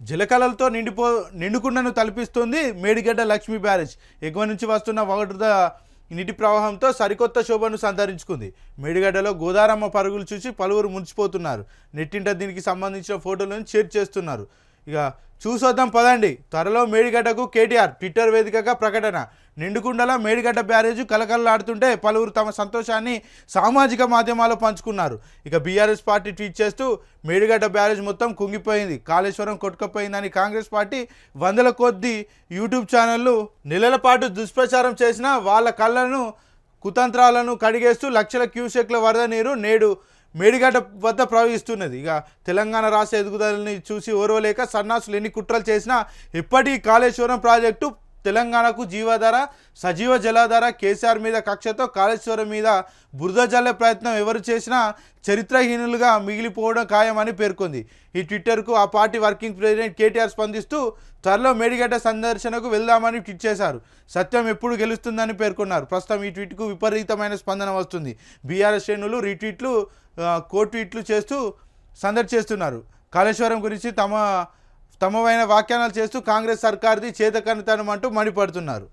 జలకళలతో నిండిపో నిండుకుండను తలపిస్తుంది మేడిగడ్డ లక్ష్మీ బ్యారేజ్. ఎగువ నుంచి వస్తున్న వగటుద నీటి ప్రవాహంతో సరికొత్త శోభను సంతరించుకుంది. మేడిగడ్డలో గోదారమ్మ పరుగులు చూసి పలువురు మురిసిపోతున్నారు నెట్టింట దీనికి సంబంధించిన ఫోటోలను షేర్ చేస్తున్నారు. ఇక చూసొద్దాం పదండి. త్వరలో మేడిగడ్డకు కేటీఆర్ ట్విట్టర్ వేదికగా ప్రకటన. నిండుకుండల మేడిగడ్డ బ్యారేజ్ కలకలలాడుతుంటే పలువురు తమ సంతోషాన్ని సామాజిక మాధ్యమాల్లో పంచుకున్నారు. ఇక బీఆర్ఎస్ పార్టీ ట్వీట్ చేస్తూ మేడిగడ్డ బ్యారేజ్ మొత్తం కుంగిపోయింది. కాళేశ్వరం కొట్టుకుపోయిందని కాంగ్రెస్ పార్టీ వందల కొద్ది యూట్యూబ్ ఛానళ్ళు నెలల పాటు దుష్ప్రచారం చేసిన వాళ్ళ కళ్ళను కుతంత్రాలను కడిగేస్తూ లక్షల క్యూసెక్ల వరద నీరు నేడు మేడిగడ్డ వద్ద ప్రవహిస్తున్నది. ఇక తెలంగాణ రాష్ట్ర ఎదుగుదలని చూసి ఓర్వలేక సన్నాసులు ఎన్ని కుట్రలు చేసినా ఇప్పటికీ కాళేశ్వరం ప్రాజెక్టు తెలంగాణకు జీవాధార సజీవ జలాధార కేసీఆర్ మీద కక్షతో కాళేశ్వరం మీద బురద జల్లే ప్రయత్నం ఎవరు చేసినా చరిత్రహీనులుగా మిగిలిపోవడం ఖాయమని పేర్కొంది. ఈ ట్విట్టర్కు ఆ పార్టీ వర్కింగ్ ప్రెసిడెంట్ కేటీఆర్ స్పందిస్తూ త్వరలో మేడిగడ్డ సందర్శనకు వెళ్దామని ట్వీట్ చేశారు. సత్యం ఎప్పుడు గెలుస్తుందని పేర్కొన్నారు. ప్రస్తుతం ఈ ట్వీట్కు విపరీతమైన స్పందన వస్తుంది. బీఆర్ఎస్ శ్రేణులు రీట్వీట్లు ఆ, కోట్ ట్వీట్లు చేస్తూ సందడి చేస్తున్నారు. కాళేశ్వరం గురించి తమ తమవైన వ్యాఖ్యానాలు చేస్తూ కాంగ్రెస్ సర్కార్ది చేతకనితనం అంటూ మండిపడుతున్నారు.